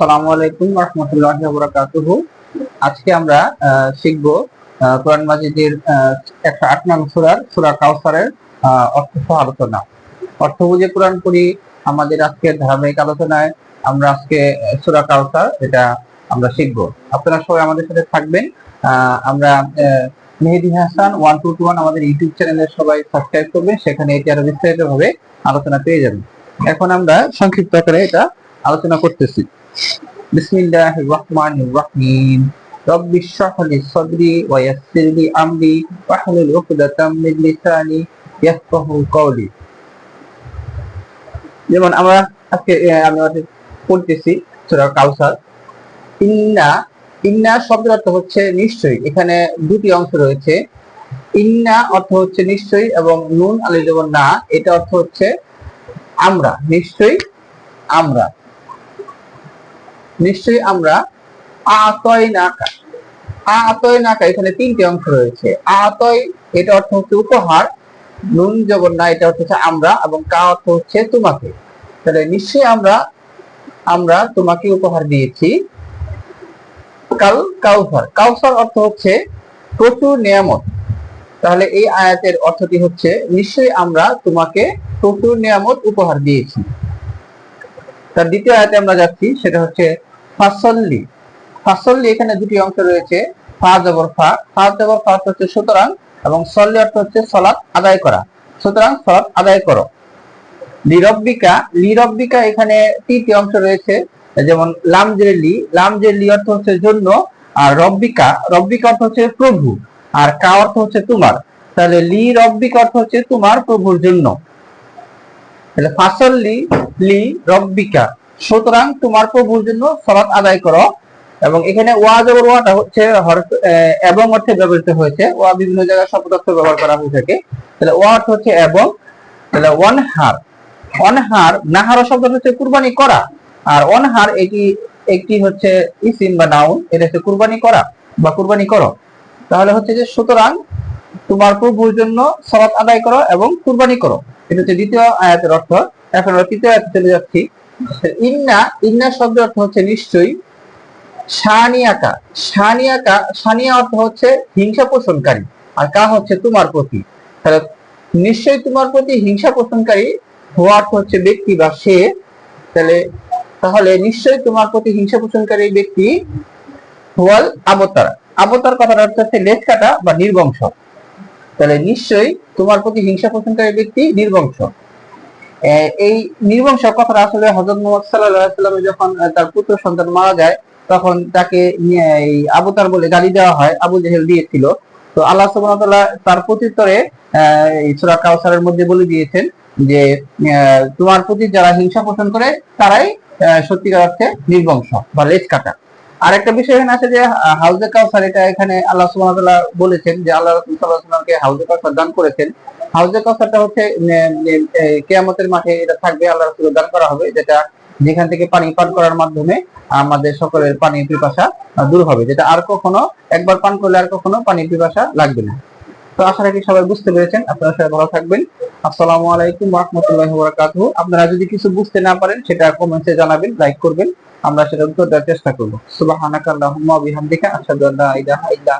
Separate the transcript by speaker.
Speaker 1: আসসালামু আলাইকুম রহমতুল্লাহ বরাকাতুহ। আজকে আমরা শিখব কোরআন মাজিদের একশো আট নং সুরার, সুরা কাউসারের অর্থ আলোচনা। অর্থ বুঝে কোরআন করি আমাদের আজকের ধারাবাহিক আলোচনায় আমরা আজকে কাউসার এটা আমরা শিখব। আপনারা সবাই আমাদের সাথে থাকবেন। আমরা Mehedi Hasan, one two two one আমাদের ইউটিউব চ্যানেলে সবাই সাবস্ক্রাইব করবেন, সেখানে এটি আরও বিস্তারিত ভাবে আলোচনা পেয়ে যাবেন। এখন আমরা সংক্ষিপ্ত আকারে এটা আলোচনা করতেছি। বিসমিল্লাহির রহমানির রহিম। রব্বি ইশরাহ লি সাদরি ওয়া ইয়াসসির লি আমরি ওয়াহলুল উকদাতাম মিন লিসানি ইয়াফকাহু কওলি। যেমন আমরা আজকে আহ, আমি আমাদের পড়তেছি সূরা কাউসার ইন্না ইন্না শব্দের অর্থ হচ্ছে নিশ্চয়ই। এখানে দুটি অংশ রয়েছে। ইন্না অর্থ হচ্ছে নিশ্চয়ই এবং নুন আলী যেমন না এটা অর্থ হচ্ছে আমরা নিশ্চয়ই আমরা। নিশ্চয়ই আমরা আতয় নাকা। আতয় নাকা এখানে তিনটি অংশ রয়েছে। আতয়, এটা অর্থ হচ্ছে উপহার। নুন যখন না, এটা হচ্ছে আমরা এবং কা অর্থ হচ্ছে তোমাকে। তাহলে নিশ্চয়ই আমরা আমরা তোমাকে উপহার দিয়েছি। কাল কাউসার কাউসার অর্থ হচ্ছে প্রচুর নিয়ামত। তাহলে এই আয়াতের অর্থটি হচ্ছে নিশ্চয়ই আমরা তোমাকে প্রচুর নিয়ামত উপহার দিয়েছি। তার দ্বিতীয় আয়াতে আমরা যাচ্ছি, সেটা হচ্ছে ফাসল্লি। ফাসল্লি এখানে দুটি অংশ রয়েছে ফা জবর ফা। ফা জবর ফা হচ্ছে সুতরাং এবং সল্লি অর্থ হচ্ছে সলাৎ আদায় করা। সুতরাং সলাৎ আদায় করো। লিরব্বিকা লিরব্বিকা এখানে তিনটি অংশ রয়েছে, যেমন লাম যে লি লাম যে লি অর্থ হচ্ছে জন্য আর রব্বিকা। রব্বিকা অর্থ হচ্ছে প্রভু আর কা অর্থ হচ্ছে তোমার। তাহলে লি রব্বিক অর্থ হচ্ছে তোমার প্রভুর জন্য। তাহলে ফাসল লি, রব্বিকা। সুতরাং তোমার প্রভুর জন্য সলাৎ আদায় করো। এবং এখানে ওয়া জবর ওয়াটা হচ্ছে এবং অর্থে ব্যবহৃত হয়েছে। ওয়া বিভিন্ন জায়গায় শব্দ অর্থ ব্যবহার করা হয়ে থাকে। তাহলে ওয়া অর্থ হচ্ছে এবং, তাহলে অনহার অনহার, নাহার শব্দ হচ্ছে কুরবানি করা। আর অনহার এটি একটি হচ্ছে ইসিম বা নাউন, এটা হচ্ছে কুরবানি করা বা কুরবানি করো। তাহলে হচ্ছে যে সুতরাং তোমার প্রভুর জন্য সলাৎ আদায় করো এবং কুরবানি করো। এটা হচ্ছে দ্বিতীয় আয়াতের অর্থ। এখন তৃতীয় আয়াতে চলে যাচ্ছি। ইন্না ইন্না শব্দের অর্থ হচ্ছে নিশ্চয়ই সানিয়াকা সানিয়াকা সানিয়া অর্থ হচ্ছে হিংসা পোষণকারী, আর কা হচ্ছে তোমার প্রতি। তাহলে নিশ্চয়ই তোমার প্রতি হিংসা পোষণকারী হওয়া অর্থ হচ্ছে ব্যক্তি বা সে। তাহলে তাহলে নিশ্চয়ই তোমার প্রতি হিংসা পোষণকারী ব্যক্তি হোয়াল আবতার আবতার অর্থ হচ্ছে লেজ কাটা বা নির্বংশ। তাহলে নিশ্চয়ই তোমার প্রতি হিংসা পোষণকারী ব্যক্তি নির্বংশ। এই নির্বংশ কথাটা আসলে হজরত মোহাম্মদ সাল্লাহ যখন তার পুত্র সন্তান মারা যায় তখন তাকে আবতার বলে গালি দেওয়া হয় আবু জেহেল দিয়েছিল। তো আল্লাহ তাআলা তার প্রত্যুত্তরে আহ, কাউসারের মধ্যে বলে দিয়েছেন যে তোমার প্রতি যারা হিংসা পোষণ করে তারাই সত্যিকার অর্থে নির্বংশ বা লেজ কাটা আর একটা বিষয় এখানে আছে যে হাউজে কাউসার এটা এখানে আল্লাহ তাআলা বলেছেন যে আল্লাহ আলাইহি হাউজে কাউসার দান করেছেন। হাউজে কাউসারটা হচ্ছে কেয়ামতের মাঠে এটা থাকবে, আল্লাহ রাসূল দান করা হবে, যেটা যেখান থেকে পানি পান করার মাধ্যমে আমাদের সকলের পানির পিপাসা দূর হবে, যেটা আর কখনো একবার পান করলে আর কখনো পানির পিপাসা লাগবে না। তো আশা রাখি সবাই বুঝতে পেরেছেন, আপনারা সবাই ভালো থাকবেন। আসসালামু আলাইকুম রহমতুল্লাহি ওয়াবারাকাতুহু। আপনারা যদি কিছু বুঝতে না পারেন, সেটা কমেন্টে জানাবেন, লাইক করবেন, আমরা সেটা উত্তর দেওয়ার চেষ্টা করব। সুবহানাকা আল্লাহুম্মা ওয়া বিহামদিকা, আশহাদু আল্লা ইলাহা ইল্লা